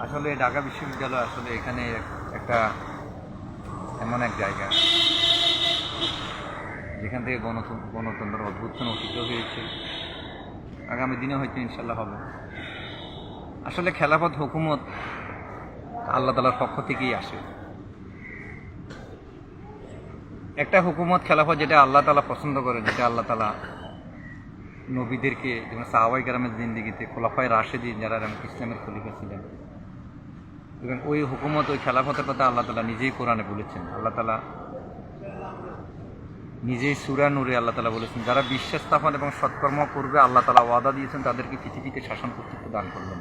আসলে ঢাকা বিশ্ববিদ্যালয় আসলে এখানে একটা এমন এক জায়গা, যেখান থেকে গণতন্ত্র গণতন্ত্র অভ্যুত্থান অতীত হয়েছে। আগামী দিনে হয়তো ইনশাল্লাহ হবে। আসলে খেলাফত হুকুমত আল্লাহ তালার পক্ষ থেকেই আসে। একটা হুকুমত খেলাফত যেটা আল্লাহ তালা পছন্দ করে, যেটা আল্লাহ তালা নবীদেরকে, যেমন সাহাবাই গ্রামের জিন্দিগিতে খোলাফায় রাশেদিন যারা ইসলামের খলিফা ছিলেন এবং ওই হুকুমত, ওই খেলাফতের কথা আল্লাহ তালা নিজেই কোরআনে বলেছেন। আল্লাহ তালা নিজেই সুরা নূরে আল্লাহ তালা বলেছেন, যারা বিশ্বাস স্থাপন এবং সৎকর্ম করবে, আল্লাহ তালা ওয়াদা দিয়েছেন, তাদেরকে পৃথিবীতে শাসন কর্তৃত্ব দান করবেন।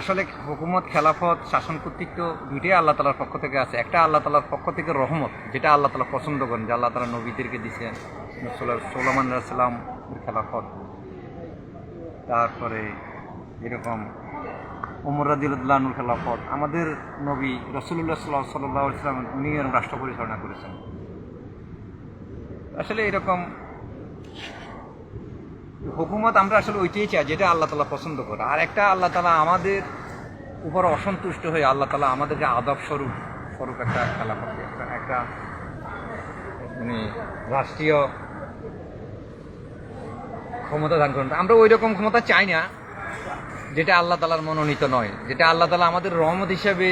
আসলে হুকুমত, খেলাফত, শাসন কর্তৃত্ব দুইটাই আল্লাহ তালার পক্ষ থেকে আছে। একটা আল্লাহ তালার পক্ষ থেকে রহমত, যেটা আল্লাহ তালা পছন্দ করেন, যে আল্লাহ তালা নবীদেরকে দিচ্ছেন সোলামান খেলাফত। তারপরে এরকম ওমর রাদিউল্লাহুর খেলাফত। আমাদের নবী রসুল্লাহ সাল্লাহ সাল্লাহ ইসলাম উনি রাষ্ট্র পরিচালনা করেছেন। আসলে এরকম হুকুমত আমরা আসলে ওইটাই চাই যেটা আল্লাহ তালা পছন্দ করে। আর একটা আল্লাহ তালা আমাদের উপর অসন্তুষ্ট হয়ে আল্লাহ তালা আমাদেরকে আদব স্বরূপ স্বরূপ একটা খেলা করবে একটা একটা মানে রাষ্ট্রীয় ক্ষমতা দান করেন। আমরা ওই রকম ক্ষমতা চাই না। যেটা আল্লাহ তালার মনোনীত নয়, যেটা আল্লাহ তালা আমাদের রহমত হিসাবে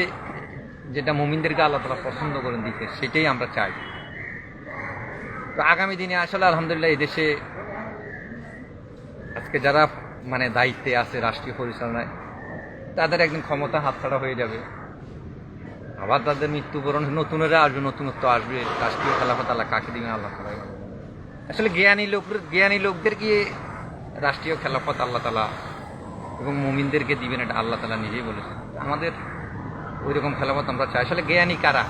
যেটা মুমিনদেরকে আল্লাহ তালা পছন্দ করেন দিতে সেটাই আমরা চাই। তো আগামী দিনে আসলে আলহামদুলিল্লাহ এই দেশে আজকে যারা মানে দায়িত্বে আছে রাষ্ট্রীয় পরিচালনায়, তাদের একদিন ক্ষমতা হাতছাড়া হয়ে যাবে। আবার তাদের মৃত্যুবরণ, নতুনেরা আসবে, নতুনত্ব আসবে, রাষ্ট্রীয় খেলাফত আল্লাহ কাকে দিবেন আল্লাহ তালা আসলে জ্ঞানী লোক, জ্ঞানী লোকদেরকে রাষ্ট্রীয় খেলাফত আল্লাহ তালা এবং মুমিনদেরকে দিবেন এটা আল্লাহ তালা নিজেই বলেছেন। আমাদের ওই রকম খেলাফত আমরা চাই। আসলে জ্ঞানী কারা?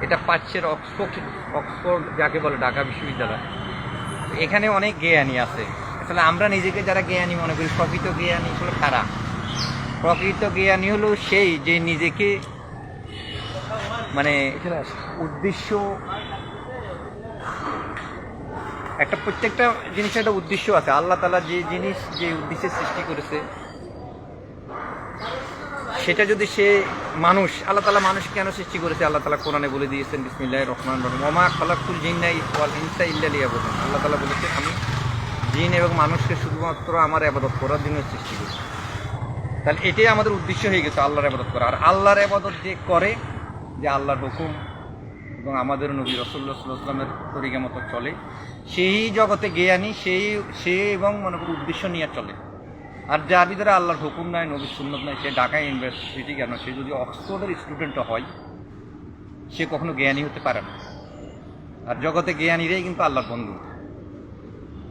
এটা পাচ্ছের অক্সফোর্ড অক্সফোর্ড যাকে বলে ঢাকা বিশ্ববিদ্যালয়। এখানে অনেক জ্ঞানী আছে। আসলে আমরা নিজেকে যারা জ্ঞানী মনে করি, প্রকৃত জ্ঞানী আসলে কারা? প্রকৃত জ্ঞানী হলো সেই যে নিজেকে মানে উদ্দেশ্য একটা প্রত্যেকটা জিনিসের একটা উদ্দেশ্য আছে। আল্লাহ তালা যে জিনিস, যে উদ্দেশ্যে সৃষ্টি করেছে সেটা যদি সে মানুষ, আল্লাহ তালা মানুষ কেন সৃষ্টি করেছে? আল্লাহ তালা কোরআনে বলে দিয়েছেন বিসমিল্লাহ রহমান রহিম। ওমা খলাকুল জিন্নাই ওয়াল ইল্লালিয়া বলেন আল্লাহ তালা বলেছে আমি জিন এবং মানুষকে শুধুমাত্র আমার আবাদত করার জন্য সৃষ্টি করেছি। তাহলে এটাই আমাদের উদ্দেশ্য হয়ে গেছে, আল্লাহর আবাদত করা। আর আল্লাহর আবাদত যে করে, যে আল্লাহর হুকুম এবং আমাদের নবী রসুল্লাহ সাল্লামের তরিকা মতো চলে, সেই জগতে জ্ঞানী, সেই, সে এবং মনে করি উদ্দেশ্য নিয়ে চলে। আর যার ভিতরে আল্লাহর হুকুম নাই, নবীর সুন্নত নাই, সে ঢাকা ইউনিভার্সিটি কেন? সে যদি অক্সফোর্ডের স্টুডেন্টও হয়, সে কখনো জ্ঞানী হতে পারে না। আর জগতে জ্ঞানীরাই কিন্তু আল্লাহর বন্ধু।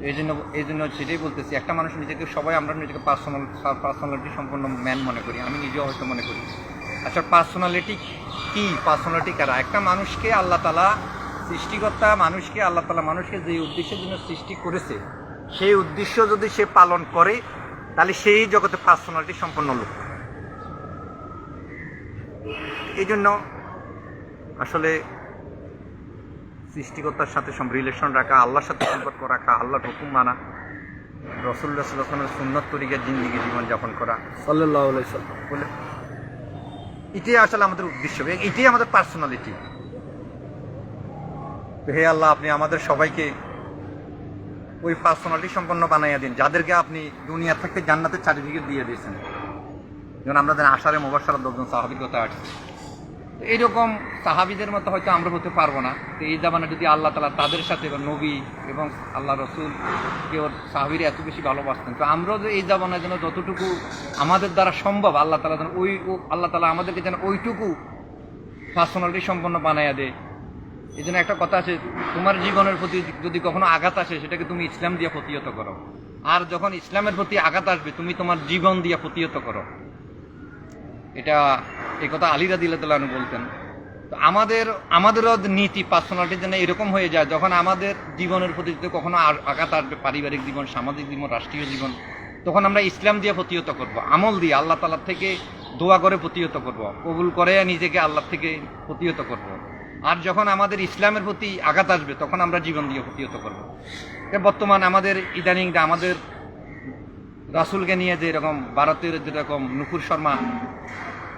এই জন্য এই জন্য সেটাই বলতেছি, একটা মানুষ নিজেকে, সবাই আমরা নিজেকে পার্সোনাল পার্সোনালিটি সম্পূর্ণ ম্যান মনে করি, আমি নিজেও হয়তো মনে করি। আচ্ছা পার্সোনালিটি কি? পার্সোনালিটি কারা? একটা মানুষকে আল্লাহ তালা সৃষ্টিকর্তা, মানুষকে আল্লাহ তালা মানুষকে যে উদ্দেশ্যের জন্য সৃষ্টি করেছে, সেই উদ্দেশ্য যদি সে পালন করে তাহলে সেই জগতে পার্সোনালিটি সম্পন্ন লোক। এই জন্য আসলে সৃষ্টিকর্তার সাথে সব রিলেশন রাখা আল্লাহর সাথে সম্পর্ক রাখা আল্লাহর হুকুম মানা রসুল্লাহ সাল্লামের সুন্নত তরিকার জিন্দিগি জীবনযাপন করা। সাল্লাহ বলে এটাই আসলে আমাদের উদ্দেশ্য এটাই আমাদের পার্সোনালিটি হে আল্লাহ আপনি আমাদের সবাইকে ওই পার্সোনালিটি সম্পন্ন বানাইয়া দিন। যাদেরকে আপনি দুনিয়া থেকে জান্নাতের সার্টিফিকেট দিয়ে দিয়েছেন। যেমন আমরা আমাদের আষাঢ়ে মোবাসার দশজন সাহাবির কথা আসছে। এইরকম সাহাবিদের মতো হয়তো আমরা হতে পারব না। তো এই জামানে যদি আল্লাহ তালা তাদের সাথে বা নবী এবং আল্লাহ রসুল কেউ সাহাবির এত বেশি ভালোবাসতেন। তো আমরাও যে এই জামানার জন্য যতটুকু আমাদের দ্বারা সম্ভব আল্লাহ তালা যেন ওই আল্লাহ তালা আমাদেরকে যেন ওইটুকু পার্সোনালিটি সম্পন্ন বানাইয়া দেয়। এই জন্য একটা কথা আছে, তোমার জীবনের প্রতি যদি কখনো আঘাত আসে, সেটাকে তুমি ইসলাম দিয়ে প্রতিহত করো। আর যখন ইসলামের প্রতি আঘাত আসবে, তুমি তোমার জীবন দিয়ে প্রতিহত করো। এটা এই কথা আলিরা দিল্লাহ বলতেন। তো আমাদের আমাদেরও নীতি পার্সোনালিটি যেন এরকম হয়ে যায়, যখন আমাদের জীবনের প্রতি যদি কখনো আঘাত আসবে, পারিবারিক জীবন, সামাজিক জীবন, রাষ্ট্রীয় জীবন, তখন আমরা ইসলাম দিয়ে প্রতিহত করব। আমল দিয়ে আল্লাহ তালার থেকে দোয়া করে প্রতিহত করব। কবুল করে নিজেকে আল্লাহ থেকে প্রতিহত করব। আর যখন আমাদের ইসলামের প্রতি আঘাত আসবে, তখন আমরা জীবন দিয়ে প্রতিহত করব। বর্তমান আমাদের ইদানিং আমাদের রাসুলকে নিয়ে যে এরকম ভারতের যেরকম নুপুর শর্মা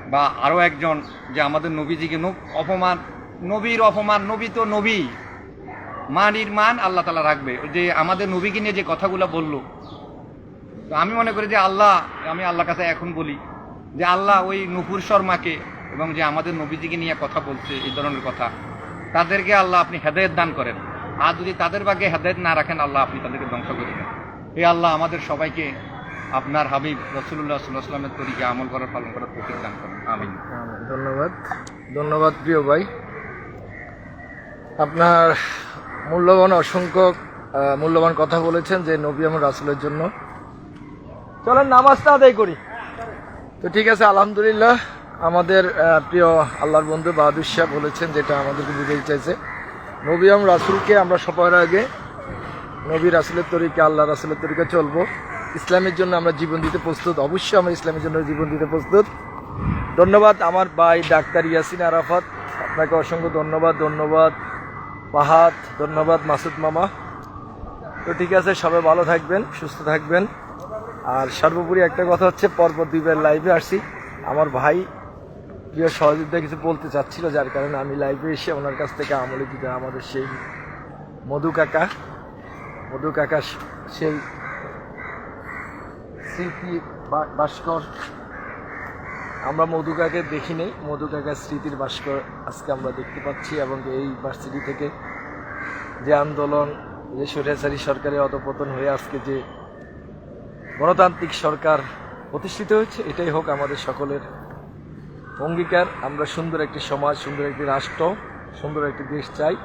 বা আরও একজন যে আমাদের নবীজিকে নব- অপমান, নবীর অপমান, নবী তো নবী। মানির মান আল্লাহ তালা রাখবে। যে আমাদের নবীকে নিয়ে যে কথাগুলো বলল, তো আমি মনে করি যে আল্লাহ, আমি আল্লাহর কাছে এখন বলি যে আল্লাহ ওই নুপুর শর্মাকে এবং যে আমাদের নবীজিকে নিয়ে কথা বলছে, এই ধরনের কথা, তাদেরকে আল্লাহ আপনি হেদায়ত দান করেন। আর যদি তাদের ভাগ্যে হেদায়ত না রাখেন, আল্লাহ আপনি তাদেরকে ধ্বংস করে দেন এই আল্লাহ, আমাদের সবাইকে আপনার হাবিব রসুল্লাহ সাল্লাহ সাল্লামের তরিকে আমল করার, পালন করার প্রতীক দান করেন। আমিন। ধন্যবাদ। ধন্যবাদ, প্রিয় ভাই। আপনার মূল্যবান, অসংখ্য মূল্যবান কথা বলেছেন যে নবী আমার রাসুলের জন্য। চলেন, নামাজটা আদায় করি। তো ঠিক আছে, আলহামদুলিল্লাহ। আমাদের প্রিয় আল্লাহর বন্ধু বাহাদুর শাহ বলেছেন যেটা আমাদেরকে বুঝাতে চাইছে। নবী আম রাসুলকে আমরা সবার আগে, নবী রাসুলের তরিকে, আল্লাহ রাসুলের তরিকে চলবো। ইসলামের জন্য আমরা জীবন দিতে প্রস্তুত, অবশ্যই আমরা ইসলামের জন্য জীবন দিতে প্রস্তুত। ধন্যবাদ আমার ভাই ডাক্তার ইয়াসিন আরাফাত। আপনাকে অসংখ্য ধন্যবাদ ধন্যবাদ পাহাদ ধন্যবাদ মাসুদ মামা। তো ঠিক আছে, সবাই ভালো থাকবেন, সুস্থ থাকবেন। আর সর্বোপরি একটা কথা হচ্ছে, পরপর দুইবার লাইভে আসছি আমার ভাই প্রিয় সহযোগিতা কিছু বলতে চাচ্ছিল, যার কারণে আমি লাইভে এসে ওনার কাছ থেকে আমলে দিতে আমাদের সেই মধু কাকা মধু কাকা সেই স্মৃতি ভাস্কর। আমরা মধু কাকে দেখি নেই, মধু কাকার স্মৃতির ভাস্কর আজকে আমরা দেখতে পাচ্ছি এবং এই ভার্সিটি থেকে যে আন্দোলন, যে স্বৈরাচারী সরকারের অধপতন হয়ে আজকে যে গণতান্ত্রিক সরকার প্রতিষ্ঠিত হয়েছে, এটাই হোক আমাদের সকলের অঙ্গীকার আমরা সুন্দর একটি সমাজ সুন্দর একটি রাষ্ট্র সুন্দর একটি দেশ চাই।